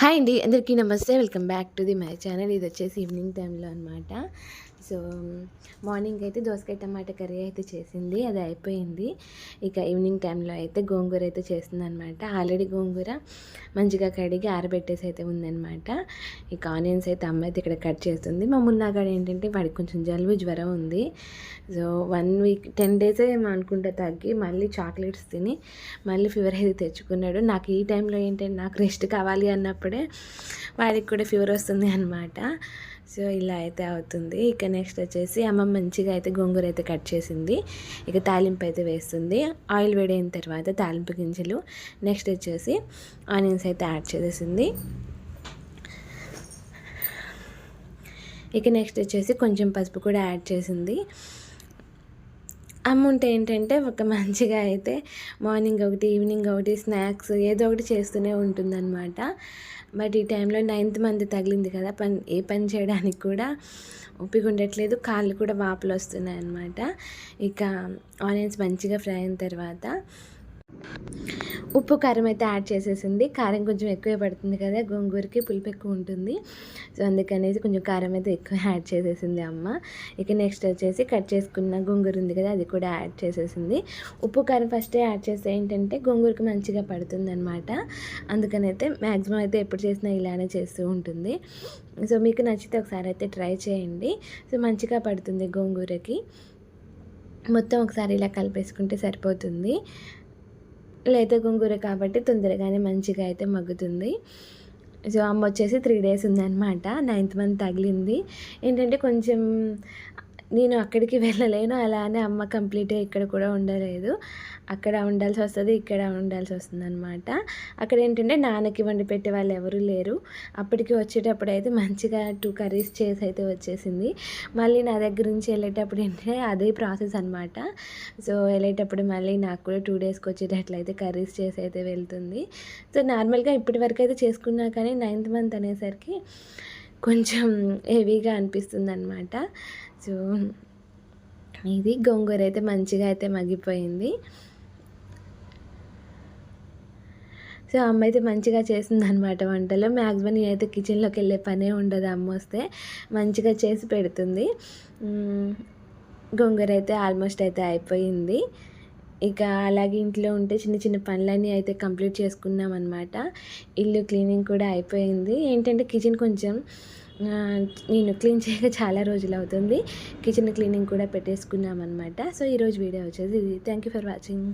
Hi అండి అందరికీ నమస్తే. Welcome back to the my channel. ఇది వచ్చేసి ఈవినింగ్ టైంలో అనమాట సో మార్నింగ్ అయితే దోసకాయ టమాటా కర్రీ అయితే చేసింది. అది అయిపోయింది. ఇక ఈవినింగ్ టైంలో అయితే గోంగూర అయితే చేస్తుంది అనమాట ఆల్రెడీ గోంగూర మంచిగా కడిగి ఆరబెట్టేసి అయితే ఉందనమాట ఇక ఆనియన్స్ అయితే అమ్మ అయితే ఇక్కడ కట్ చేస్తుంది. మా మున్నాగాడు ఏంటంటే వాడికి కొంచెం జలుబు జ్వరం ఉంది. సో వన్ వీక్ టెన్ డేసే అనుకుంటా తగ్గి మళ్ళీ చాక్లెట్స్ తిని మళ్ళీ ఫీవర్ అయితే తెచ్చుకున్నాడు. నాకు ఈ టైంలో ఏంటంటే నాకు రెస్ట్ కావాలి అన్నప్పుడు వాడికి కూడా ఫీవర్ వస్తుంది అనమాట సో ఇలా అయితే అవుతుంది. ఇక నెక్స్ట్ వచ్చేసి అమ్మ మంచిగా అయితే గోంగూర అయితే కట్ చేసింది. ఇక తాలింపు అయితే వేస్తుంది. ఆయిల్ వేడైన తర్వాత తాలింపు గింజలు నెక్స్ట్ వచ్చేసి ఆనియన్స్ అయితే యాడ్ చేసేసింది. ఇక నెక్స్ట్ వచ్చేసి కొంచెం పసుపు కూడా యాడ్ చేసింది. అమౌంట్ ఏంటంటే ఒక మంచిగా అయితే మార్నింగ్ ఒకటి ఈవినింగ్ ఒకటి స్నాక్స్ ఏదో ఒకటి చేస్తూనే ఉంటుందన్నమాట. బట్ ఈ టైంలో నైన్త్ మంత్ తగిలింది కదా పని ఏ పని చేయడానికి కూడా ఓపిక ఉండట్లేదు కాళ్ళు కూడా వాపులు వస్తున్నాయి అన్నమాట ఇక ఆనియన్స్ మంచిగా ఫ్రై అయిన తర్వాత ఉప్పు కారం అయితే యాడ్ చేసేసింది. కారం కొంచెం ఎక్కువే పడుతుంది కదా గోంగూరకి పులుపు ఎక్కువ ఉంటుంది. సో అందుకనేసి కొంచెం కారం అయితే ఎక్కువ యాడ్ చేసేసింది అమ్మ. ఇక నెక్స్ట్ వచ్చేసి కట్ చేసుకున్న గోంగూర ఉంది కదా అది కూడా యాడ్ చేసేసింది. ఉప్పు కారం ఫస్టే యాడ్ చేస్తే ఏంటంటే గోంగూరకి మంచిగా పడుతుంది అనమాట అందుకనైతే మ్యాక్సిమం అయితే ఎప్పుడు చేసినా ఇలానే చేస్తూ ఉంటుంది. సో మీకు నచ్చితే ఒకసారి అయితే ట్రై చేయండి. సో మంచిగా పడుతుంది గోంగూరకి. మొత్తం ఒకసారి ఇలా కలిపేసుకుంటే సరిపోతుంది. లేత గోంగూర కాబట్టి తొందరగానే మంచిగా అయితే మగ్గుతుంది. సో అమ్మ వచ్చేసి త్రీ డేస్ ఉందన్నమాట. నైన్త్ మంత్ తగిలింది. ఏంటంటే కొంచెం నేను అక్కడికి వెళ్ళలేను. అలానే అమ్మ కంప్లీట్గా ఇక్కడ కూడా ఉండలేదు. అక్కడ ఉండాల్సి వస్తుంది ఇక్కడ ఉండాల్సి వస్తుంది అనమాట అక్కడ ఏంటంటే నాన్నకి వండి పెట్టే వాళ్ళు ఎవరు లేరు. అప్పటికి వచ్చేటప్పుడు అయితే మంచిగా టూ కర్రీస్ చేసి అయితే వచ్చేసింది. మళ్ళీ నా దగ్గర నుంచి వెళ్ళేటప్పుడు ఏంటంటే అదే ప్రాసెస్ అనమాట సో వెళ్ళేటప్పుడు మళ్ళీ నాకు కూడా టూ డేస్కి వచ్చేటట్లయితే కర్రీస్ చేసి అయితే వెళ్తుంది. సో నార్మల్గా ఇప్పటి వరకు అయితే చేసుకున్నా కానీ నైన్త్ మంత్ అనేసరికి కొంచెం హెవీగా అనిపిస్తుంది అనమాట సో ఇది గోంగూర అయితే మంచిగా అయితే మగ్గిపోయింది. సో అమ్మ అయితే మంచిగా చేసింది అనమాట వంటలు. మ్యాక్సిమం నేనైతే కిచెన్లోకి వెళ్ళే పనే ఉండదు అమ్మ వస్తే. మంచిగా చేసి పెడుతుంది. గోంగూర అయితే ఆల్మోస్ట్ అయితే అయిపోయింది. ఇక అలాగే ఇంట్లో ఉంటే చిన్న చిన్న పనులన్నీ అయితే కంప్లీట్ చేసుకున్నాం అనమాట ఇల్లు క్లీనింగ్ కూడా అయిపోయింది. ఏంటంటే కిచెన్ కొంచెం నేను క్లీన్ చేయక చాలా రోజులు అవుతుంది. కిచెన్ క్లీనింగ్ కూడా పెట్టేసుకున్నాం అనమాట సో ఈరోజు వీడియో వచ్చేది ఇది. Thank you for watching